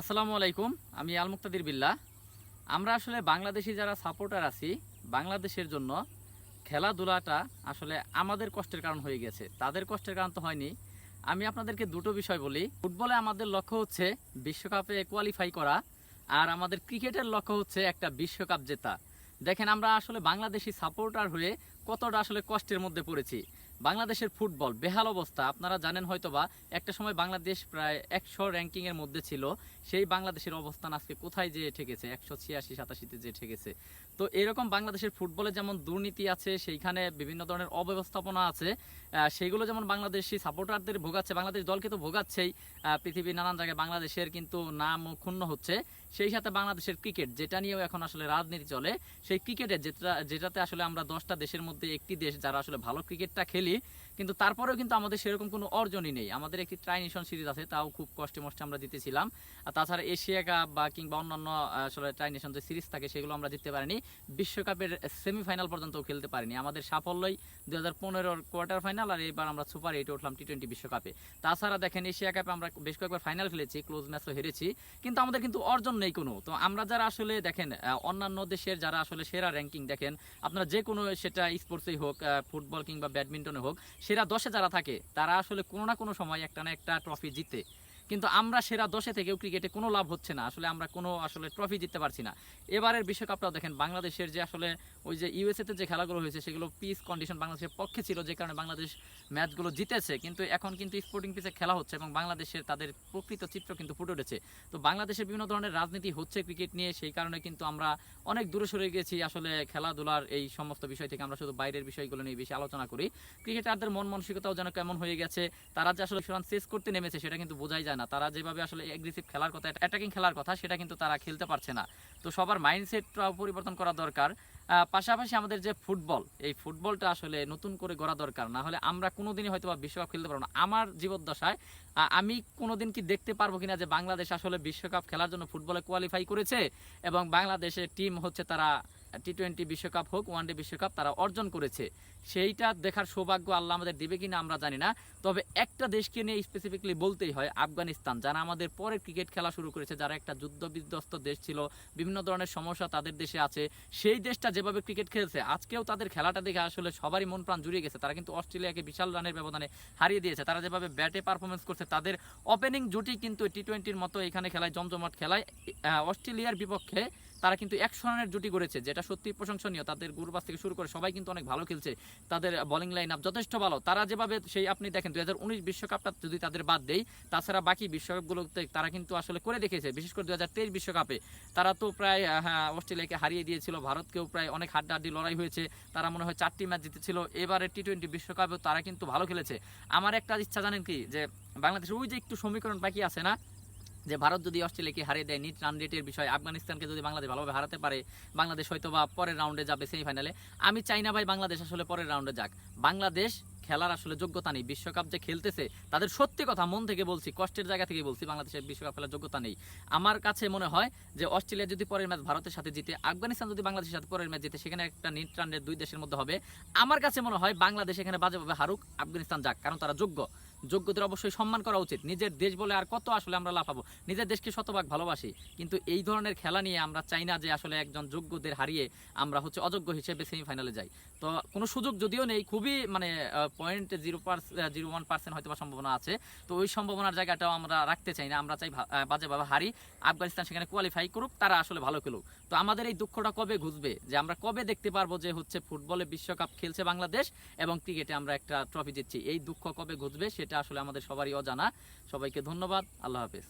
আসসালামু আলাইকুম, আমি আল মুক্তাদির বিল্লাহ। আমরা আসলে বাংলাদেশি যারা সাপোর্টার আছি, বাংলাদেশের জন্য খেলাধুলাটা আসলে আমাদের কষ্টের কারণ হয়ে গেছে। তাদের কষ্টের কারণ তো হয়নি। আমি আপনাদেরকে দুটো বিষয় বলি। ফুটবলে আমাদের লক্ষ্য হচ্ছে বিশ্বকাপে কোয়ালিফাই করা, আর আমাদের ক্রিকেটের লক্ষ্য হচ্ছে একটা বিশ্বকাপ জেতা। দেখেন, আমরা আসলে বাংলাদেশি সাপোর্টার হয়ে কতটা আসলে কষ্টের মধ্যে পড়েছি। বাংলাদেশের ফুটবল, বেহাল অবস্থা। আপনারা জানেন হয়তোবা, একটা সময় বাংলাদেশ প্রায় একশো র্যাঙ্কিংয়ের মধ্যে ছিল। সেই বাংলাদেশের অবস্থান আজকে কোথায় যে ঠেকেছে? একশো ছিয়াশি, সাতাশিতে যে ঠেকেছে। তো এরকম বাংলাদেশের ফুটবলে যেমন দুর্নীতি আছে, সেইখানে বিভিন্ন ধরনের অব্যবস্থাপনা আছে সেগুলো যেমন বাংলাদেশি সাপোর্টারদের ভোগাচ্ছে, বাংলাদেশ দলকে তো ভোগাচ্ছেই পৃথিবীর নানান জায়গায় বাংলাদেশের কিন্তু নাম ক্ষুণ্ণ হচ্ছে। সেই সাথে বাংলাদেশের ক্রিকেট, যেটা নিয়েও এখন আসলে রাজনীতি চলে। সেই ক্রিকেটে যেটা, যেটাতে আসলে আমরা দশটা দেশের মধ্যে একটি দেশ যারা আসলে ভালো ক্রিকেটটা খেলি কিন্তু তারপরেও কিন্তু আমাদের সেরকম কোনো অর্জনই নেই। আমাদের একটি ট্রাই নেশন সিরিজ আছে, তাও খুব কষ্টে মষ্টে আমরা জিতেছিলাম। আর তাছাড়া এশিয়া কাপ বা কিংবা অন্যান্য আসলে ট্রাই নেশন যে সিরিজ থাকে, সেগুলো আমরা জিততে পারিনি। বিশ্বকাপের সেমিফাইনাল পর্যন্ত খেলতে পারিনি। আমাদের সাফল্যই দু হাজার পনেরোর কোয়ার্টার ফাইনাল আর এবার আমরা সুপার এইটে উঠলাম টি টোয়েন্টি বিশ্বকাপে। তাছাড়া দেখেন এশিয়া কাপে আমরা বেশ কয়েকবার ফাইনাল খেলেছি ক্লোজ ম্যাচও হেরেছি, কিন্তু আমাদের কিন্তু অর্জন নেই কোনো। তো আমরা যারা আসলে দেখেন অন্যান্য দেশের যারা আসলে সেরা র্যাঙ্কিং দেখেন, আপনারা যে কোনো সেটা স্পোর্টসেই হোক ফুটবল কিংবা ব্যাডমিন্টনে হোক সেরা দশে যারা থাকে, তারা আসলে কোনো না কোনো সময় একটা না একটা ট্রফি জিতে। কিন্তু আমরা সেরা দশে থেকেও ক্রিকেটে কোনো লাভ হচ্ছে না। আসলে আমরা কোনো আসলে ট্রফি জিততে পারছি না। এবারের বিশ্বকাপটাও দেখেন, বাংলাদেশের যে আসলে ওই যে ইউএসএতে যে খেলাগুলো হয়েছে, সেগুলো পিস কন্ডিশন বাংলাদেশের পক্ষে ছিল, যে কারণে বাংলাদেশ ম্যাচগুলো জিতেছে। কিন্তু এখন কিন্তু স্পোর্টিং পিসে খেলা হচ্ছে এবং বাংলাদেশের তাদের প্রকৃত চিত্র কিন্তু ফুটে উঠেছে। তো বাংলাদেশের বিভিন্ন ধরনের রাজনীতি হচ্ছে ক্রিকেট নিয়ে, সেই কারণে কিন্তু আমরা অনেক দূরে সরে গেছি আসলে খেলাধুলার এই সমস্ত বিষয় থেকে। আমরা শুধু বাইরের বিষয়গুলো নিয়ে বেশি আলোচনা করি। ক্রিকেটারদের মন মানসিকতাও যেন কেমন হয়ে গেছে, তারা যে আসলে রান শেষ করতে নেমেছে, সেটা কিন্তু বোঝাই যায় না। তারা যেভাবে আসলে এগ্রেসিভ খেলার কথা অ্যাটাকিং খেলার কথা, সেটা কিন্তু তারা খেলতে পারছে না। তো সবার মাইন্ডসেটটাও পরিবর্তন করা দরকার। পাশাপাশি আমাদের যে ফুটবল, এই ফুটবলটা আসলে নতুন করে গড়া দরকার। না হলে আমরা কোনোদিনই হয়তো বা বিশ্বকাপ খেলতে পারব না। আমার জীবদ্দশায় আমি কোনোদিন কি দেখতে পারব কিনা যে বাংলাদেশ আসলে বিশ্বকাপ খেলার জন্য ফুটবলে কোয়ালিফাই করেছে এবং বাংলাদেশের টিম হচ্ছে তারা টি টোয়েন্টি বিশ্বকাপ হোক, ওয়ান ডে বিশ্বকাপ তারা অর্জন করেছে। সেইটা দেখার সৌভাগ্য আল্লাহ আমাদের দেবে কিনা আমরা জানি না। তবে একটা দেশকে নিয়ে স্পেসিফিকলি বলতেই হয়, আফগানিস্তান, যারা আমাদের পরে ক্রিকেট খেলা শুরু করেছে, যারা একটা যুদ্ধ বিধ্বস্ত দেশ ছিল, বিভিন্ন ধরনের সমস্যা তাদের দেশে আছে। সেই দেশটা যেভাবে ক্রিকেট খেলছে, আজকেও তাদের খেলাটা দেখে আসলে সবারই মন প্রাণ জুড়িয়ে গেছে। তারা কিন্তু অস্ট্রেলিয়াকে বিশাল রানের ব্যবধানে হারিয়ে দিয়েছে। তারা যেভাবে ব্যাটে পারফরমেন্স করছে, তাদের ওপেনিং জুটি কিন্তু টি টোয়েন্টির মতো এখানে খেলায় জমজমাট খেলায় অস্ট্রেলিয়ার বিপক্ষে তারা কিন্তু একশো রানের জুটি করেছে যেটা সত্যি প্রশংসনীয়। তাদের গুরুবাস থেকে শুরু করে সবাই কিন্তু অনেক ভালো খেলছে। তাদের বোলিং লাইন আপ যথেষ্ট ভালো। তারা যেভাবে সেই আপনি দেখেন দু হাজার উনিশ বিশ্বকাপটা যদি তাদের বাদ দেই তাছাড়া বাকি বিশ্বকাপগুলোতে তারা কিন্তু আসলে করে দেখেছে বিশেষ করে দু হাজার তেইশ বিশ্বকাপে। তারা তো প্রায় হ্যাঁ, অস্ট্রেলিয়াকে হারিয়ে দিয়েছিল ভারতকেও প্রায় অনেক হাড্ডাহাড্ডি লড়াই হয়েছে। তারা মনে হয় চারটি ম্যাচ জিতেছিল। এবারে টি টোয়েন্টি বিশ্বকাপেও তারা কিন্তু ভালো খেলেছে। আমার একটা ইচ্ছা জানেন কি যে বাংলাদেশের ওই যে একটু সমীকরণ বাকি আছে না যে ভারত যদি অস্ট্রেলিয়াকে হারিয়ে দেয় নিট রান রেটের বিষয়, আফগানিস্তানকে যদি বাংলাদেশ ভালোভাবে হারাতে পারে, বাংলাদেশ হয়তো বা পরের রাউন্ডে যাবে সেমিফাইনালে আমি চাই না ভাই বাংলাদেশ আসলে পরের রাউন্ডে যাক। বাংলাদেশ খেলার আসলে যোগ্যতা নেই। বিশ্বকাপ যে খেলতেছে, তাদের সত্যি কথা মন থেকে বলছি, কষ্টের জায়গা থেকে বলছি, বাংলাদেশের বিশ্বকাপ খেলার যোগ্যতা নেই। আমার কাছে মনে হয় যে অস্ট্রেলিয়া যদি পরের ম্যাচ ভারতের সাথে জিতে, আফগানিস্তান যদি বাংলাদেশের সাথে পরের ম্যাচ জিতে, সেখানে একটা নিট রানের দুই দেশের মধ্যে হবে। আমার কাছে মনে হয় বাংলাদেশ এখানে বাজেভাবে হারুক, আফগানিস্তান যাক, কারণ তারা যোগ্য। যোগ্যদের অবশ্যই সম্মান করা উচিত। নিজের দেশ বলে আর কত আসলে আমরা লাফাবো? নিজের দেশকে শতভাগ ভালোবাসি। কিন্তু এই ধরনের খেলা নিয়ে আমরা চাই না যে আসলে একজন যোগ্যদের হারিয়ে আমরা হচ্ছে অযোগ্য হিসেবে সেমিফাইনালে যাই। তো কোনো সুযোগ যদিও নেই, খুবই মানে point zero zero one percent হয়তো সম্ভাবনা আছে। তো ওই সম্ভাবনার জায়গাটাও আমরা রাখতে চাই না। আমরা চাই বাজেভাবে হারি। আফগানিস্তান সেখানে কোয়ালিফাই করুক, তারা আসলে ভালো খেলুক। তো আমাদের এই দুঃখটা কবে ঘুষবে যে আমরা কবে দেখতে পারব যে হচ্ছে ফুটবলে বিশ্বকাপ খেলছে বাংলাদেশ এবং ক্রিকেটে আমরা একটা ট্রফি জিতছি? এই দুঃখ কবে ঘুষবে সেটা আসলে আমাদের সবারই অজানা। সবাইকে ধন্যবাদ। আল্লাহ হাফেজ।